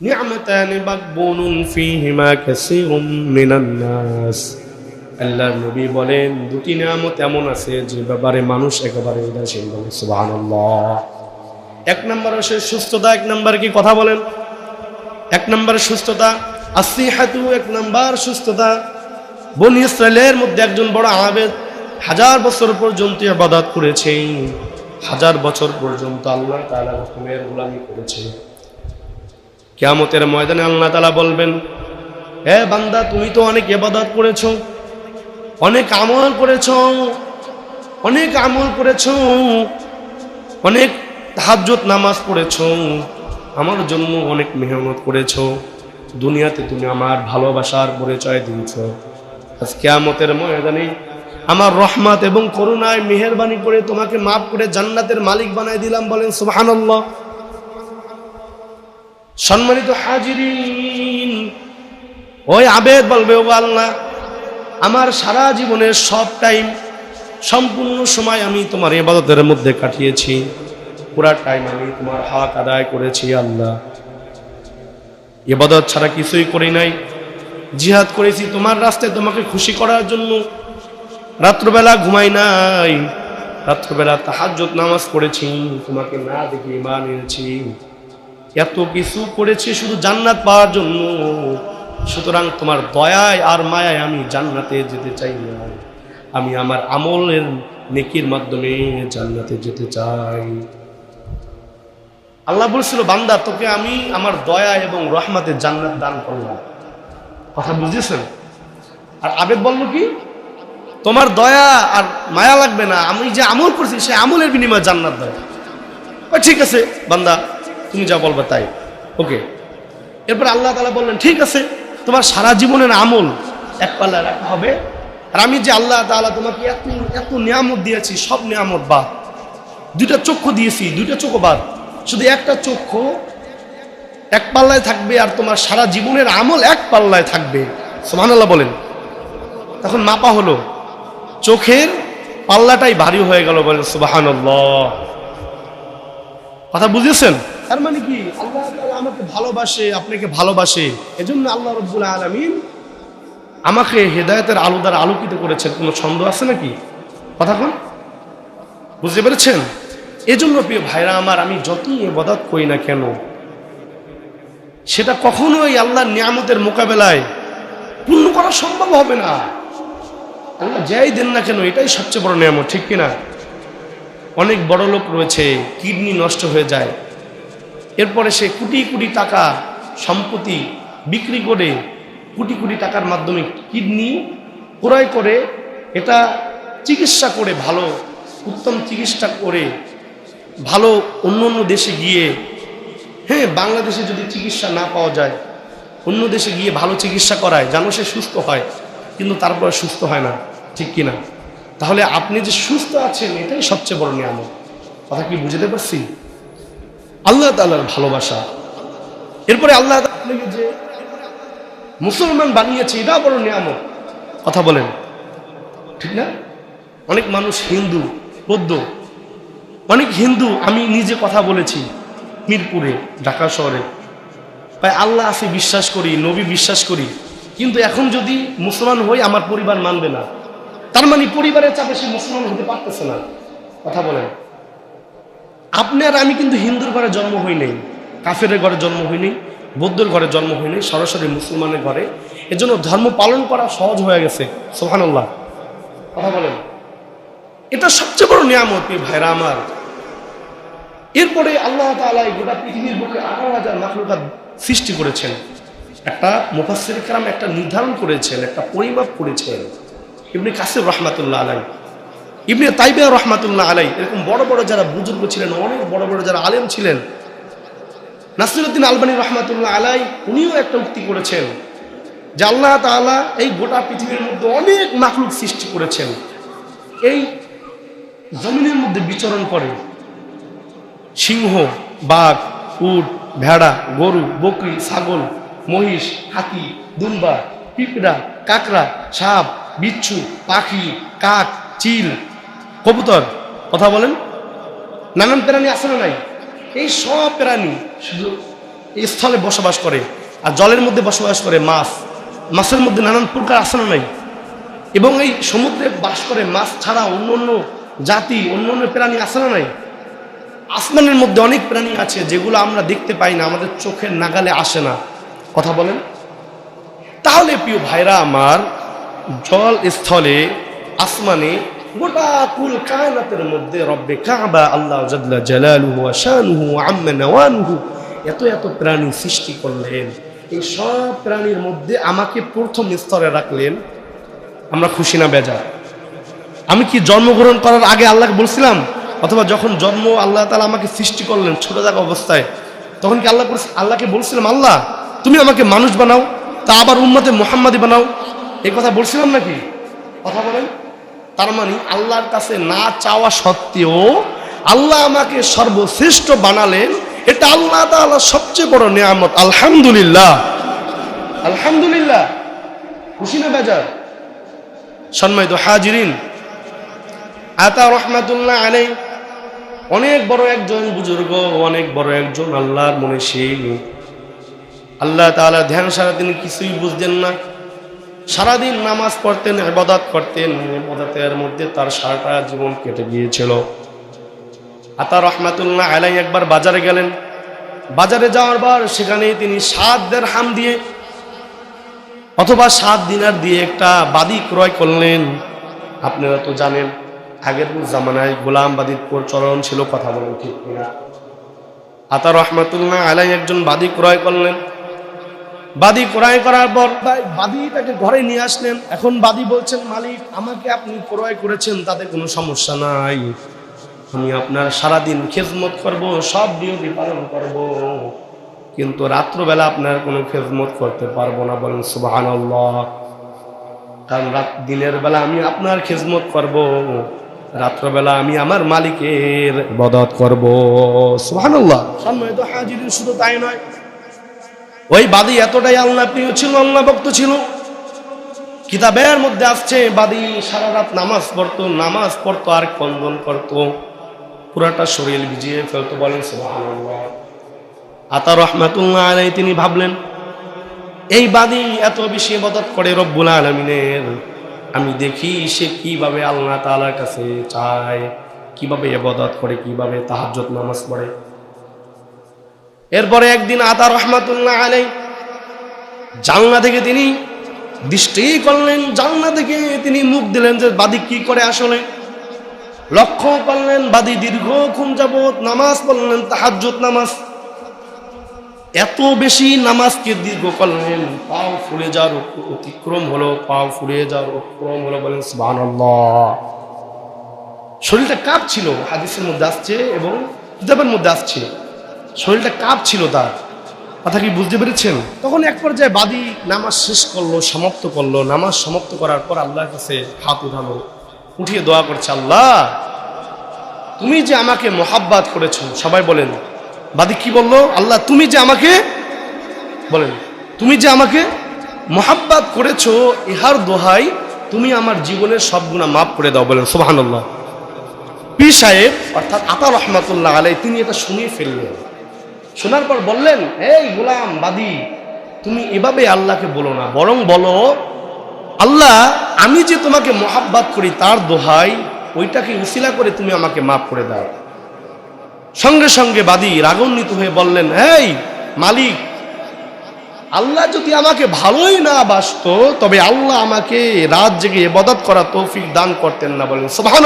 নিয়ামতান মাকবুনুন ফিহিমা কাসীরুম মিনান নাস। আল্লাহর নবী বলেন, দুটি নিয়ামত এমন আছে যে ব্যাপারে মানুষ একেবারে উদাসীন বলে, সুবহানাল্লাহ। এক নম্বর সে সুস্থতা, এক নম্বর কি কথা বলেন? এক নম্বর সুস্থতা আসিহাতু এক নম্বর সুস্থতা। বনি ইসরায়েলের মধ্যে একজন বড় আবেদ হাজার বছর পর্যন্ত আবাদাত করেছে। হাজার বছর পর্যন্ত আল্লাহ তালা হুকুমের গোলামি করেছে। কিয়ামতের ময়দানে আল্লাহ তালা বলবেন, হে বান্দা, তুমি তো অনেক এবাদত করেছ, অনেক আমল করেছ, অনেক আমল করেছ, অনেক তাহাজ্জুদ নামাজ পড়েছ, আমার জন্য অনেক মেহনত করেছ, দুনিয়াতে তুমি আমার ভালোবাসার পরিচয় দিয়েছ। আজ কেয়ামতের ময়দানে আমার রহমত এবং করুণায় মেহেরবানি করে তোমাকে মাফ করে জান্নাতের মালিক বানাই দিলাম বলেন সুবহানাল্লাহ। সম্মানিত হাজিরিন। ওই আবেদ বলবে ও আল্লাহ, আমার সারা জীবনের সব টাইম, সম্পূর্ণ সময় আমি তোমার ইবাদতের মধ্যে কাটিয়েছি। পুরা টাইম আমি তোমার হক আদায় করেছি, আল্লাহ। ইবাদত ছাড়া কিছুই করি নাই। জিহাদ করেছি তোমার রাস্তায় তোমাকে খুশি করার জন্য। রাত্রবেলা ঘুমাই নাই। রাত্রবেলা তাহাজ্জত নামাজ পড়েছি। তোমাকে না দেখে ইমান এনেছি। এত কিছু করেছি শুধু জান্নাত পাওয়ার জন্য। সুতরাং তোমার দয়ায় আর মায়ায় আমি জান্নাতে যেতে চাই না। আমি আমার আমলের নেকির মাধ্যমে জান্নাতে যেতে চাই। আল্লাহ বলছিল, বান্দা, তোকে আমি আমার দয়া এবং রহমাতে জান্নাত দান করলাম। কথা বুঝেছেন? আর আবেদ বলল কি? তোমার দয়া আর মায়া লাগবে না। আমি যে আমল করছি, সে আমলের বিনিময়ে জান্নাত দেয় ঠিক আছে, বান্দা। তুমি যা বলবে তাই। ওকে এরপর আল্লাহ তালা বললেন, ঠিক আছে, তোমার সারা জীবনের আমল এক পাল্লা রাখা হবে। আর আমি যে আল্লাহ তাআলা তোমাকে এত এত নিয়ামত দিয়েছি, সব নিয়ামত বাদ। দুইটা চক্ষু দিয়েছি, দুইটা চোখ বাদ। শুধু একটা চক্ষু এক পাল্লায় থাকবে আর তোমার সারা জীবনের আমল এক পাল্লায় থাকবে। সোহানাল্লাহ বলেন। তখন মাপা হলো, চোখের পাল্লাটাই ভারী হয়ে গেল বলেন সুবাহান কথা বুঝেছেন? তার মানে কি? আল্লাহ আমাকে ভালোবাসে, আপনাকে ভালোবাসে। এজন্য আল্লাহ রব্বুল আলমিন আমাকে হেদায়তের আলো দ্বারা আলোকিত করেছেন। কোনো ছন্দ আছে নাকি? কথা কোন। বুঝতে পেরেছেন? এজন্য প্রিয় ভাইরা আমার, আমি যতই এবাদত করি না কেন, সেটা কখনোই আল্লাহর নিয়ামতের মোকাবেলায় পূর্ণ করা সম্ভব হবে না। আল্লাহ যাই দেন না কেন, এটাই সবচেয়ে বড় নিয়ামত, ঠিক কিনা? অনেক বড় লোক রয়েছে, কিডনি নষ্ট হয়ে যায়। এরপরে সে কোটি কোটি টাকা সম্পত্তি বিক্রি করে কোটি কোটি টাকার মাধ্যমে কিডনি ক্রয় করে, এটা চিকিৎসা করে ভালো, উত্তম চিকিৎসা করে ভালো অন্য অন্য দেশে গিয়ে হ্যাঁ বাংলাদেশে যদি চিকিৎসা না পাওয়া যায়, অন্য দেশে গিয়ে ভালো চিকিৎসা করায় যেন সে সুস্থ হয়, কিন্তু তারপরে সুস্থ হয় না, ঠিক কিনা? তাহলে আপনি যে সুস্থ আছেন, এটাই সবচেয়ে বড় নিয়ামত। কথা কি বুঝতে পারছি? আল্লাহ তাল্লাহর ভালোবাসা। এরপরে আল্লাহ যে মুসলমান বানিয়েছে এটা বড় নিয়ামত। কথা বলেন। ঠিক না? অনেক মানুষ হিন্দু, বৌদ্ধ। অনেক হিন্দু, আমি নিজে কথা বলেছি মিরপুরে, ঢাকা শহরে। তাই আল্লাহ আছে, বিশ্বাস করি, নবী বিশ্বাস করি। কিন্তু এখন যদি মুসলমান হই, আমার পরিবার মানবে না। তার মানে পরিবারের চাপে সে মুসলমান হতে পারতেছে না। কথা বলেন। আপনি আর আমি কিন্তু হিন্দুর ঘরে জন্ম হই নাই কাফের ঘরে জন্ম হইনি বৌদ্ধর ঘরে জন্ম হয়নি সরাসরি মুসলমানের ঘরে। এজন্য ধর্ম পালন করা সহজ হয়ে গেছে সোহানুল্লাহ কথা বলেন। এটা সবচেয়ে বড় নিয়ামত ভাইরা আমার। এরপরে আল্লাহ তালা গোটা পৃথিবীর বুকে আঠারো হাজার মাখলুকাত সৃষ্টি করেছেন। একটা মুফাসির কালাম একটা নির্ধারণ করেছেন, একটা পরিমাপ করেছেন। এমনি কাসির রহমাতুল্লাহ আলাই ইবনে তাইবিয়া রহমাতুল্লাহ আলাই এরকম বড় বড় যারা বুজুর্গ ছিলেন, অনেক বড় বড় যারা আলেম ছিলেন, নাসিরুদ্দিন আলবানী রহমাতুল্লাহ আলাই উনিও একটা উক্তি করেছেন যে আল্লাহ তাআলা এই গোটা পৃথিবীর মধ্যে অনেক মাখলুক সৃষ্টি করেছেন। এই জমিনের মধ্যে বিচরণ করে। সিংহ, বাঘ, উট, ভেড়া, গরু, বকরি, ছাগল, মহিষ, হাতি, দুম্বা, পিঁপড়া, কাকড়া, সাপ, বিচ্ছু, পাখি, কাক, চিল কবুতর, কথা বলেন। নানান প্রাণী আছে না নাই? এই সব প্রাণী শুধু এই স্থলে বসবাস করে, আর জলের মধ্যে বসবাস করে মাছ। মাছের মধ্যে নানান প্রকার আসনা নাই? এবং এই সমুদ্রে বাস করে মাছ ছাড়া অন্য অন্য জাতি, অন্য অন্য প্রাণী আসনা নাই? আসমানের মধ্যে অনেক প্রাণী আছে যেগুলো আমরা দেখতে পাই না, আমাদের চোখের নাগালে আসে না। কথা বলেন। তাহলে প্রিয় ভাইরা আমার জল স্থলে, আসমানে গোটা কুল কায়নাতের মধ্যে রব্বে কাবা, আল্লাহ জাল্লা জালালুহু ওয়া শানুহু ওয়া আম্মা নওয়ানুহু। এত এত প্রাণী সৃষ্টি করলেন। এই সব প্রাণীর মধ্যে আমাকে প্রথম স্তরে রাখলেন। আমরা খুশি না বেজা আমি কি জন্মগ্রহণ করার আগে আল্লাহকে বলছিলাম? অথবা যখন জন্ম আল্লাহ তালা আমাকে সৃষ্টি করলেন ছোট থাকা অবস্থায়, তখন কি আল্লাহ আল্লাহকে বলছিলাম, আল্লাহ, তুমি আমাকে মানুষ বানাও, তা আবার উম্মতে মোহাম্মাদি বানাও? এই কথা বলছিলাম নাকি? কথা বলেন। তার মানে আল্লাহর কাছে না চাওয়া সত্ত্বেও আল্লাহ আমাকে সর্বশ্রেষ্ঠ বানালেন। এটা আল্লাহ তাআলা সবচেয়ে বড় নিয়ামত। আলহামদুলিল্লাহ। আলহামদুলিল্লাহ। খুশি না বেজার? সম্মানিত হাজিরিন, আতা রহমাতুল্লাহ আলাই অনেক বড় একজন বুজুর্গ অনেক বড় একজন আল্লাহর মনীষী আল্লাহ তাআলা ধ্যান সারা তিনি কিছুই বুঝতেন না। সারাদিন নামাজ পড়তেন, ইবাদত করতেন, ইবাদতের মধ্যে তার সারাটা জীবন কেটে গিয়েছিল। আতা রহমাতুল্লাহ আলাই একবার বাজারে গেলেন। বাজারে যাওয়ার পর সেখানে তিনি সাত দের হাম দিয়ে অথবা সাত দিনার দিয়ে একটা বাদি ক্রয় করলেন। আপনারা তো জানেন আগের জামানায় গোলামবাদীর প্রচলন ছিল, কথা বলেন ঠিক আতা রহমাতুল্লাহ আলাই একজন বাদি ক্রয় করলেন। বাদি ক্রয় করার পর বাদিটাকে ঘরে নিয়ে আসলেন। এখন বাদি বলছেন, মালিক, আমাকে আপনি ক্রয় করেছেন, তাতে কোনো সমস্যা নাই। আমি আপনার সারাদিন খেজমত করব, সব ডিউটি পালন করব। কিন্তু রাত্রবেলা আপনার কোনো খেজমত করতে পারব না। বলেন সুবাহান কারণ রাত, দিনের বেলা আমি আপনার খেজমত করব, রাত্রবেলা আমি আমার মালিকের বদত করব। করব সুবাহান সম্মানিত হাজির শুধু তাই নয় ওই বাদী এতটাই আল্লাহ প্রিয় ছিল আল্লাহ ভক্ত ছিল। কিতাবের মধ্যে আসছে, বাদী সারা রাত নামাজ পড়তো নামাজ পড়তো, আর কন্দন করতো। পুরাটা শরীর ভিজিয়ে ফেলতো বলেন আতা রহমাতুল্লাহ আলাই তিনি ভাবলেন, এই বাদী এত বেশি ইবাদত করে রব্বুল আলমিনের। আমি দেখি সে কীভাবে আল্লাহ তাআলার কাছে চায়, কীভাবে ইবাদত করে, কীভাবে তাহাজ্জুদ নামাজ পড়ে। এরপরে একদিন আতা রহমাতুল্লাহ আলাই জানলা থেকে তিনি দৃষ্টি করলেন জানলা থেকে তিনি মুখ দিলেন যে বাদী কি করে আসলে। লক্ষ্য করলেন, বাদী দীর্ঘক্ষণ যাবৎ নামাজ পড়লেন, তাহাজ্জুদ নামাজ। এত বেশি নামাজকে দীর্ঘ করলেন, পাও ফুলে যার অতিক্রম হলো, পাও ফুলে যাওয়ার অতিক্রম হলো বলেন, সুবহানাল্লাহ। শরীরটা কাঁপছিল, হাদিসের মধ্যে আসছে এবং কিতাবের মধ্যে আসছে। শরীরটা কাপ ছিল তার। কথা কি বুঝতে পেরেছেন? তখন এক পর্যায়ে বাদী নামাজ শেষ করল, সমাপ্ত করল। নামাজ সমাপ্ত করার পর আল্লাহর কাছে হাত উঠালো। উঠিয়ে দোয়া করছে, আল্লাহ, তুমি যে আমাকে মোহাব্বাত করেছ। সবাই বলেন, বাদী কি বলল? আল্লাহ, তুমি যে আমাকে বলেন, তুমি যে আমাকে মোহাব্বাত করেছ, ইহার দোহাই তুমি আমার জীবনের সব গুণা মাফ করে দাও। বলেন সোহানুল্লাহ পি সাহেব, অর্থাৎ আতা রহমাতুল্লাহ আলাই তিনি এটা শুনিয়ে ফেললেন। শোনার পর বললেন, এই গোলাম বাদি, তুমি এভাবে আল্লাহকে বলো না, বরং বলো, আল্লাহ, আমি যে তোমাকে মোহাব্বাত করি তার দোহাই, ওইটাকে উশিলা করে তুমি আমাকে মাফ করে দাও। সঙ্গে সঙ্গে বাদী রাগান্বিত হয়ে বললেন, এই মালিক, আল্লাহ যদি আমাকে ভালোই না বাসতো, তবে আল্লাহ আমাকে রাত জেগে এবাদত করা তৌফিক দান করতেন না। বলেন সুবহান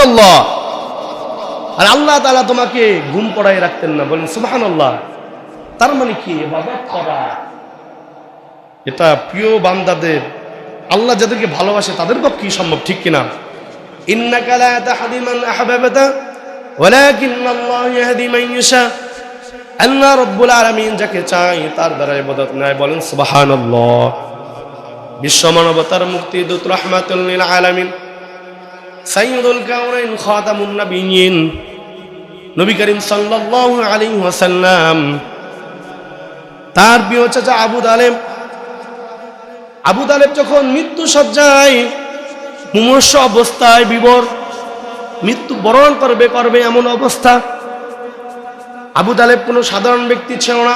আর আল্লাহ তালা তোমাকে ঘুম পড়াই রাখতেন না। বলেন সুবহান তার মানে কি? এবাদত করা। এটা প্রিয় বান্দাদের, আল্লাহ যাদেরকে ভালোবাসে তাদের পক্ষে সম্ভব, ঠিক কিনা? আল্লাহ রব্বুল আলামিন যাকে চায় তার দ্বারা ইবাদত নেয়, বলেন সুবহানাল্লাহ। বিশ্ব মানবতার মুক্তি দূত রাহমাতুল লিল আলামিন। সাইয়্যিদুল কাউনাইন খাতামুন নবী করিম সাল্লাল্লাহু আলাইহি ওয়াসাল্লাম তার প্রিয় চাচা আবু তালেব। আবু তালেব যখন মৃত্যু সজ্জায় মুমূর্ষ অবস্থায় বিবর, মৃত্যু বরণ করবে করবে এমন অবস্থা। আবু তালেব কোনো সাধারণ ব্যক্তি ছিল না।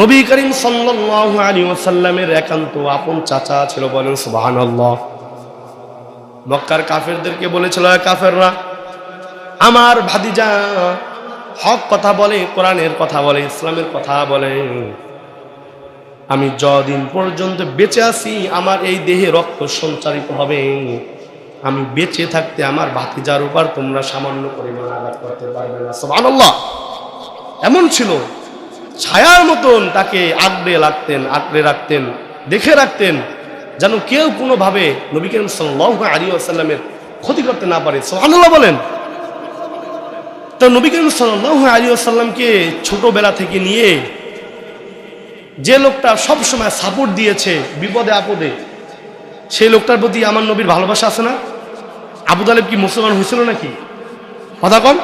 নবী করিম সাল্লাল্লাহু আলাইহি ওয়াসাল্লামের একান্ত আপন চাচা ছিল বলেন সুবহানাল্লাহ। মক্কার কাফেরদেরকে বলেছিল কাফেররা, আমার ভাতিজা হক কথা বলে, কোরআনের কথা বলে, ইসলামের কথা বলে। আমি যদিন পর্যন্ত বেঁচে আছি, আমার এই দেহে রক্ত সঞ্চারিত হবে। আমি বেঁচে থাকতে আমার ভাতিজার উপর তোমরা সামান্য পরিমাণ আঘাত করতে পারবে না। সব সুবহানাল্লাহ। এমন ছিল। ছায়ার মতন তাকে আঁকড়ে রাখতেন আঁকড়ে রাখতেন, দেখে রাখতেন, যেন কেউ কোনোভাবে নবী করিম সাল্লাহ আলী আসাল্লামের ক্ষতি করতে না পারে। সোহানুল্লাহ বলেন। তো নবী করিম সাল্লাহ আলী আসাল্লামকে ছোটবেলা থেকে নিয়ে যে লোকটা সব সময় সাপোর্ট দিয়েছে, বিপদে আপদে, সেই লোকটার প্রতি আমার নবীর ভালোবাসা আছে না? আবু তালেব কি মুসলমান হয়েছিল নাকি? কথা কম।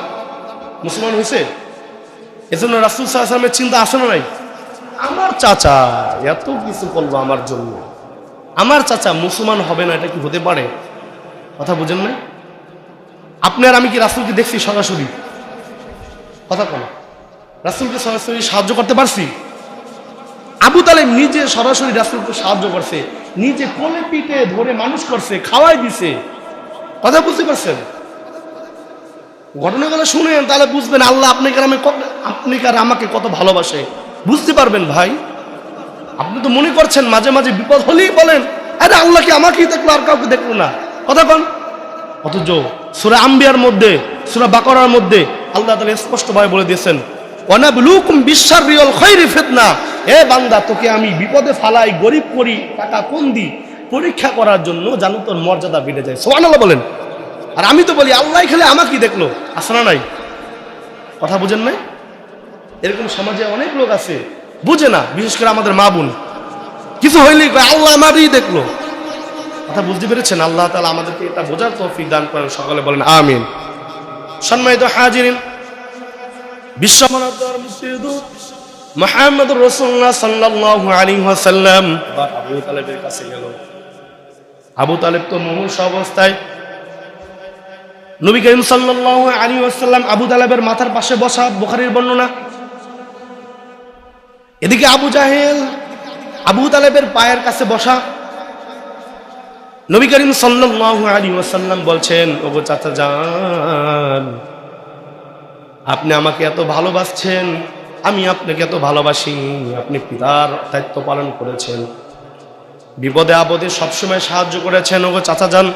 মুসলমান হয়েছে? এজন্য রাসুল সাল্লামের চিন্তা আসে না নাই? আমার চাচা, এত কিছু করল আমার জন্য। আমার চাচা মুসলমান হবে না, এটা কি হতে পারে? কথা বুঝেন না আপনি আর আমি কি রাসুলকে দেখছি সরাসরি? কথা কম রাসুলকে সরাসরি সাহায্য করতে পারছি? আবু তালেব নিজে সরাসরি রাসুলকে সাহায্য করছে, নিজে কোলে পিঠে ধরে মানুষ করছে, খাওয়াই দিছে। কথা বুঝতে পারছেন? ঘটনাগুলো শুনেন, তাহলে বুঝবেন আল্লাহ আপনাকে আমি আপনি আর আমাকে কত ভালোবাসে। বুঝতে পারবেন ভাই? আপনি তো মনে করছেন মাঝে মাঝে বিপদ হলেই বলেন, আরে আল্লাহ কি আমাকেই দেখল, আর কাউকে দেখল না? কথা কন। অথচ সুরা আম্বিয়ার মধ্যে, সুরা বাকরার মধ্যে আল্লাহ তালা স্পষ্টভাবে বলে দিয়েছেন অনাবলুকুম বিশ্বার রিয়ল খৈরি ফিতনা। এ বান্দা, তোকে আমি বিপদে ফালাই, গরিব করি, টাকা কোন দি পরীক্ষা করার জন্য জানো তোর মর্যাদা বেড়ে যায়। সোহান বলেন। আর আমি তো বলি, আল্লাহ খেলে আমাকেই দেখল। আসনা নাই? কথা বুঝেন নাই? এরকম সমাজে অনেক লোক আছে, বুঝে না, বিশেষ করে আমাদের মা বোন। কিছু হইলেই আল্লাহ আমারই দেখল। কথা বুঝতে পেরেছেন? আল্লাহ তালা আমাদেরকে এটা বোঝার তৌফিক দান করেন, সকালে বলেন, আমিন। সম্মানিত হাজিরিন মোহাম্মদ রসুল্লাহ সাল্লাল্লাহু আলাইহি ওয়াসাল্লাম। আবু তালেবের কাছে গেল। আবু তালেব তো অবস্থায়। নবী করিম সাল্লাল্লাহু আলাইহি ওয়াসাল্লাম আবু তালেবের মাথার পাশে বসা বুখারীর বর্ণনা। এদিকে আবু জাহেল আবু তালেবের পায়ের কাছে বসা। নবী করিম আলাইহি ওয়াসাল্লাম বলছেন, ওগো চাচা যান আপনি আমাকে এত ভালোবাসছেন, আমি আপনাকে এত ভালোবাসি, আপনি পিতার দায়িত্ব পালন করেছেন। বিপদে আপদে সবসময় সাহায্য করেছেন, ওগো চাচা যান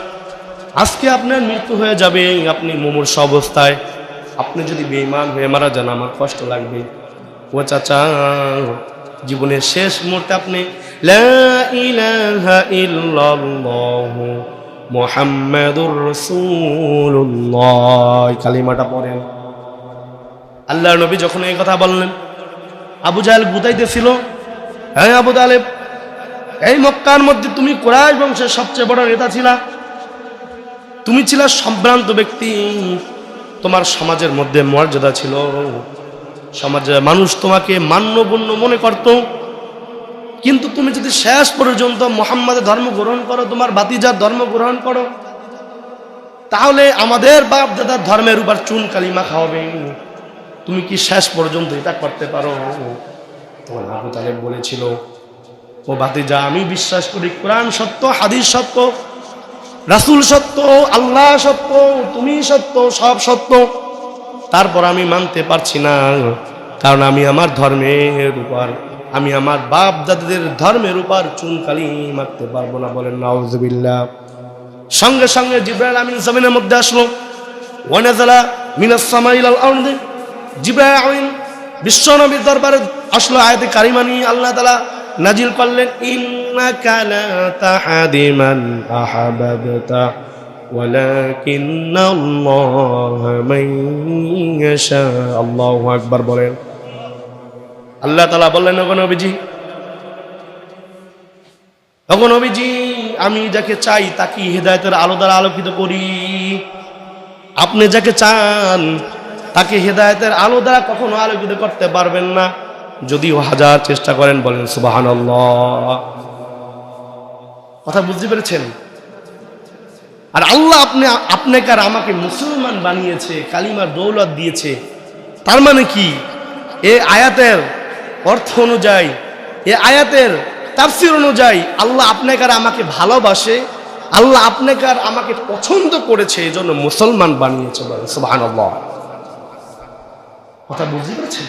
আজকে আপনার মৃত্যু হয়ে যাবে, আপনি মুমূর্ষ অবস্থায়। আপনি যদি বেঈমান হয়ে মারা যান, আমার কষ্ট লাগবে। ও চাচা জীবনের শেষ মুহূর্তে আপনি মুহাম্মাদুর রাসূলুল্লাহ এই কালিমাটা পড়েন। আল্লাহ নবী যখন এই কথা বললেন, আবু জাহেল বুঝাইতেছিল হ্যাঁ আবু তালেব, এই মক্কার মধ্যে তুমি কোরআশ বংশের সবচেয়ে বড় নেতা ছিলা। তুমি ছিলা সম্ভ্রান্ত ব্যক্তি। তোমার সমাজের মধ্যে মর্যাদা ছিল। সমাজে মানুষ তোমাকে মান্যগণ্য মনে করত। কিন্তু তুমি যদি শেষ পর্যন্ত মোহাম্মদের ধর্ম গ্রহণ করো, তোমার বাতিজার ধর্ম গ্রহণ করো, তাহলে আমাদের বাপ দাদার ধর্মের উপর চুন কালিমা খাওয়াবে। তুমি কি শেষ পর্যন্ত এটা করতে পারো? তোমার আবু তালেব বলেছিল, ও বাতিজা আমি বিশ্বাস করি কোরআন সত্য, হাদিস সত্য, রাসুল সত্য, আল্লাহ সত্য, তুমি সত্য, সব সত্য। তারপর আমি মানতে পারছি না, কারণ আমি আমার ধর্মের উপর, আমি আমার বাপ দাদাদের ধর্মের উপর চুনকালি মারতে পারব না বলেন নাউজুবিল্লাহ সঙ্গে সঙ্গে জিব্রাইল আমিন জমিনের মধ্যে আসলো। ওয়ানাজালা মিনাস সামাইল আল আরদি। জিব্রাইল আমিন বিশ্বনবীর দরবারে আসলো, আয়াতে কারিমানি আল্লাহ তাআলা নাজিল করলেন, ইন্নাকা লা তাহাদি মান আহাবাবতা। ولكن الله من يشاء আল্লাহু আকবার বলেন আল্লাহ তাআলা বললেন ওগো নবীজি ওগো নবীজি আমি যাকে চাই তাকে হেদায়েতের আলো দ্বারা আলোকিত করি আপনি যাকে চান তাকে হেদায়েতের আলো দ্বারা কখনো আলোকিত করতে পারবেন না যদিও হাজার চেষ্টা করেন বলেন সুবহানাল্লাহ কথা বুঝতে পেরেছেন আর আল্লাহ আপনি, আপনাকে আর আমাকে মুসলমান বানিয়েছে, কালিমার দৌলত দিয়েছে। তার মানে কি? এ আয়াতের অর্থ অনুযায়ী, এ আয়াতের তাফসির অনুযায়ী আল্লাহ আপনাকে আর আমাকে ভালোবাসে, আল্লাহ আপনাকে আর আমাকে পছন্দ করেছে এই জন্য মুসলমান বানিয়েছে কথা বুঝতে পেরেছেন?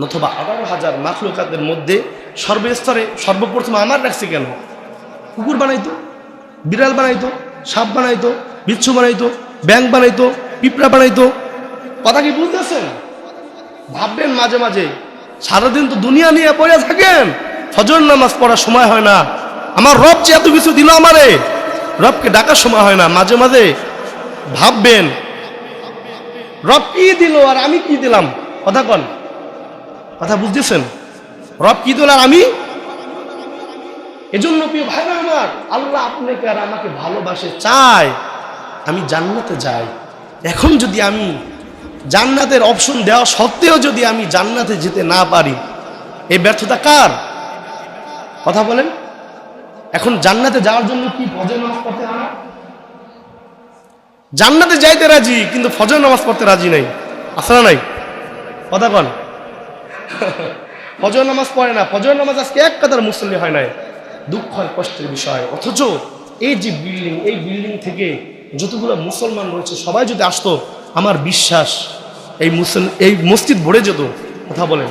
নতুবা আঠারো হাজার মাখলুকাতের মধ্যে সর্বস্তরে সর্বপ্রথম আমার রাখছে কেন? কুকুর বানাইতো? বিড়াল বানাইতো? সাপ বানাইতো, বিচ্ছু বানাইতো ব্যাংক বানাইতো, পিঁপড়া বানাইতো। কথা কি বুঝতেছেন? ভাববেন মাঝে মাঝে, সারাদিন তো দুনিয়া নিয়ে পড়ে থাকেন, ফজর নামাজ পড়ার সময় হয় না। আমার রব যে এত কিছু দিল আমারে, রবকে ডাকার সময় হয় না, মাঝে মাঝে ভাববেন, রব কি দিল আর আমি কি দিলাম? কথা কন, কথা বুঝতেছেন? রব কি দিল আর আমি এজন্য প্রিয় ভাইরা আমার, আল্লাহ আপনাকে আর আমাকে ভালোবাসে চায়। আমি জান্নাতে যাই। এখন যদি আমি জান্নাতের অপশন দেওয়া সত্ত্বেও যদি আমি জান্নাতে যেতে না পারি, এই ব্যর্থতা কার? কথা বলেন। এখন জান্নাতে যাওয়ার জন্য কি ফজর নামাজ পড়তে হয়? জান্নাতে যাইতে রাজি, কিন্তু ফজর নামাজ পড়তে রাজি নাই। আসলে নাই? কথা কন ফজর নামাজ পড়ে না। ফজর নামাজ আজকে এক কাতার মুসল্লি হয় নাই। দুঃখ আর কষ্টের বিষয়। অথচ এই যে বিল্ডিং এই বিল্ডিং থেকে যতগুলো মুসলমান রয়েছে, সবাই যদি আসতো, আমার বিশ্বাস এই মুসল, এই মসজিদ ভরে যেত, কথা বলেন।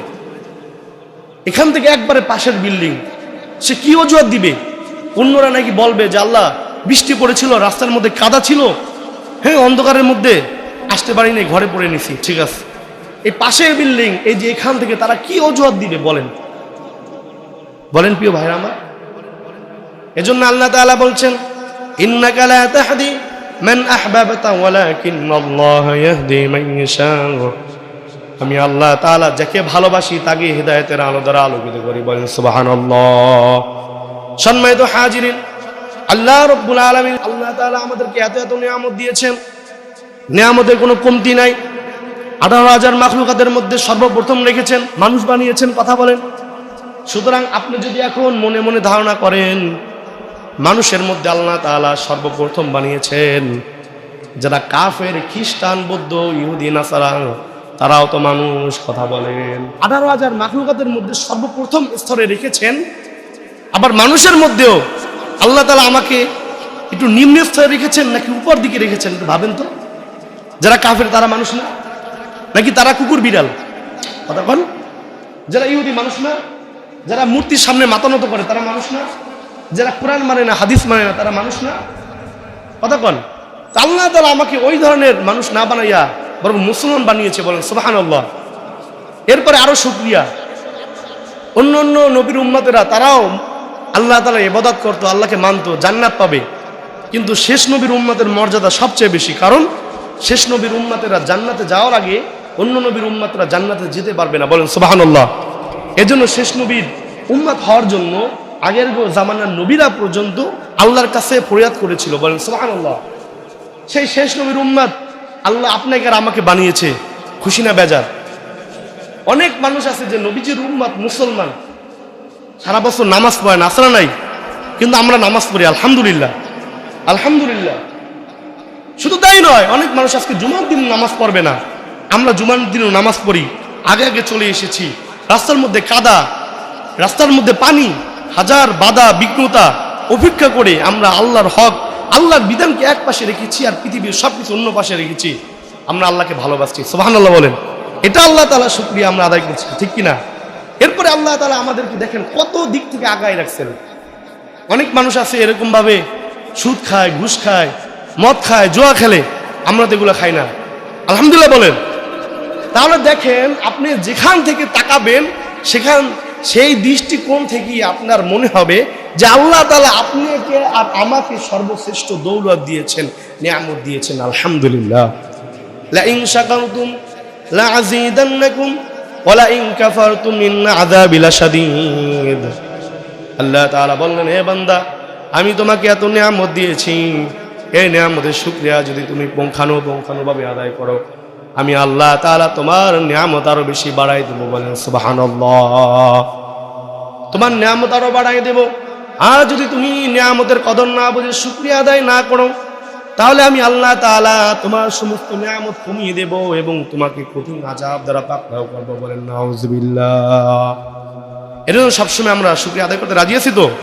এখান থেকে একবারে পাশের বিল্ডিং সে কি অজুহাত দিবে? অন্যরা নাকি বলবে যে, আল্লাহ, বৃষ্টি পড়েছিল, রাস্তার মধ্যে কাদা ছিল। হ্যাঁ অন্ধকারের মধ্যে আসতে পারিনি, ঘরে পড়ে নিছি, ঠিক আছে। এই পাশের বিল্ডিং এই যে এখান থেকে তারা কি অজুহাত দিবে, বলেন। বলেন প্রিয় ভাইরা আমার। এজন্য আল্লাহ তাআলা বলছেন, ইন্নাকা লা তাহদি মান আহবাবতা ওয়ালাকিন্নাল্লাহ ইয়াহদি মান ইয়াশা আমি আল্লাহ তাআলা যাকে ভালোবাসি তাকে হৃদায়তের আলো দ্বারা আলোকিত করি, বলেন সুবহানাল্লাহ। সম্মানিত হাজিরিন, আল্লাহ রব্বুল আলামিন আল্লাহ তাআলা আমাদেরকে এত এত নিয়ামত দিয়েছেন। নিয়ামতের কোনো কমতি নাই। আঠারো হাজার মাখলুকাতের মধ্যে সর্বপ্রথম রেখেছেন, মানুষ বানিয়েছেন, কথা বলেন। সুতরাং আপনি যদি এখন মনে মনে ধারণা করেন মানুষের মধ্যে আল্লাহ তাআলা সর্বপ্রথম বানিয়েছেন যারা কাফের, খ্রিস্টান, বৌদ্ধ, ইহুদি, নাসারা, তারাও তো মানুষ, কথা বলেন। আঠারো হাজার মাখলুকাতের মধ্যে সর্বপ্রথম স্তরে রেখেছেন। আবার মানুষের মধ্যেও আল্লাহ তালা আমাকে একটু নিম্ন স্তরে রেখেছেন নাকি উপর দিকে রেখেছেন, একটু ভাবেন তো? যারা কাফের, তারা মানুষ না? নাকি তারা কুকুর বিড়াল? কথা কন যারা ইহুদি মানুষ না? যারা মূর্তির সামনে মাতানত করে, তারা মানুষ না? যারা কোরআন মানে না, হাদিস মানে না, তারা মানুষ না। কথা কন। আল্লাহ তালা আমাকে ওই ধরনের মানুষ না বানাইয়া বরং মুসলমান বানিয়েছে বলেন সুবাহান আল্লাহ এরপরে আরও শুক্রিয়া। অন্য অন্য নবীর উম্মাতেরা, তারাও আল্লাহ তালা এবাদত করতো, আল্লাহকে মানতো, জান্নাত পাবে। কিন্তু শেষ নবীর উম্মাতের মর্যাদা সবচেয়ে বেশি। কারণ শেষ নবীর উম্মাতেরা জান্নাতে যাওয়ার আগে অন্য নবীর উম্মাতেরা জান্নাতে যেতে পারবে না বলেন সুবাহান্লাহ এজন্য শেষ নবীর উম্মাত হওয়ার জন্য আগের জামানার নবীরা পর্যন্ত আল্লাহর কাছে ফরিয়াদ করেছিল, বলেন সোহান আল্লাহ সেই শেষ নবীর উম্মাদ আল্লাহ আপনাকে আর আমাকে বানিয়েছে, খুশি না বেজার। অনেক মানুষ আছে যে নবীজির উম্মাদ মুসলমান, সারা বছর নামাজ পড়ে না, আসরা নাই, কিন্তু আমরা নামাজ পড়ি, আলহামদুলিল্লাহ। আলহামদুলিল্লাহ। শুধু তাই নয়, অনেক মানুষ আজকে জুমার দিন নামাজ পড়বে না, আমরা জুমার দিনও নামাজ পড়ি, আগে আগে চলে এসেছি, রাস্তার মধ্যে কাদা, রাস্তার মধ্যে পানি হাজার বাধা, বিঘ্নতা অপেক্ষা করে আমরা আল্লাহর হক, আল্লাহর বিধানকে এক পাশে রেখেছি আর পৃথিবীর সব কিছু অন্য পাশে রেখেছি। আমরা আল্লাহকে ভালোবাসছি। সোহান আল্লাহ বলেন। এটা আল্লাহ তালা শুক্রিয়া আমরা আদায় করছি, ঠিক কিনা? এরপরে আল্লাহ তালা আমাদেরকে দেখেন কত দিক থেকে আগায় রাখছেন। অনেক মানুষ আছে এরকম ভাবে সুদ খায়, ঘুষ খায়, মদ খায়, জোয়া খেলে। আমরা তো এগুলো খাই না। আলহামদুলিল্লাহ বলেন। তাহলে দেখেন, আপনি যেখান থেকে তাকাবেন, সেখান সেই দৃষ্টিকোণ থেকেই আপনার মনে হবে যে আল্লাহ তালা আপনাকে আর আমাকে সর্বশ্রেষ্ঠ দৌলত দিয়েছেন, নিয়ামত দিয়েছেন, আলহামদুলিল্লাহ। আল্লাহ তাআলা বললেন, হে বান্দা, আমি তোমাকে এত নিয়ামত দিয়েছি। এই নিয়ামতের শুক্রিয়া যদি তুমি পঙ্খানো পঙ্খানোভাবে আদায় করো। আমি আল্লাহ তাআলা তোমার নিয়ামত আরও বেশি বাড়াই দেবো বলেন, সুবহানাল্লাহ। তোমার নিয়ামত আরও বাড়াই দেব। আর যদি তুমি নিয়ামতের কদর না বুঝে শুক্রিয়া আদায় না করো, তাহলে আমি আল্লাহ তাআলা তোমার সমস্ত নিয়ামত কমিয়ে দেব এবং তোমাকে কঠিন আজাব দ্বারা পাকড়াও করব বলেন, নাউজুবিল্লাহ। এর জন্য সবসময় আমরা শুক্রিয়া আদায় করতে রাজি আছি তো?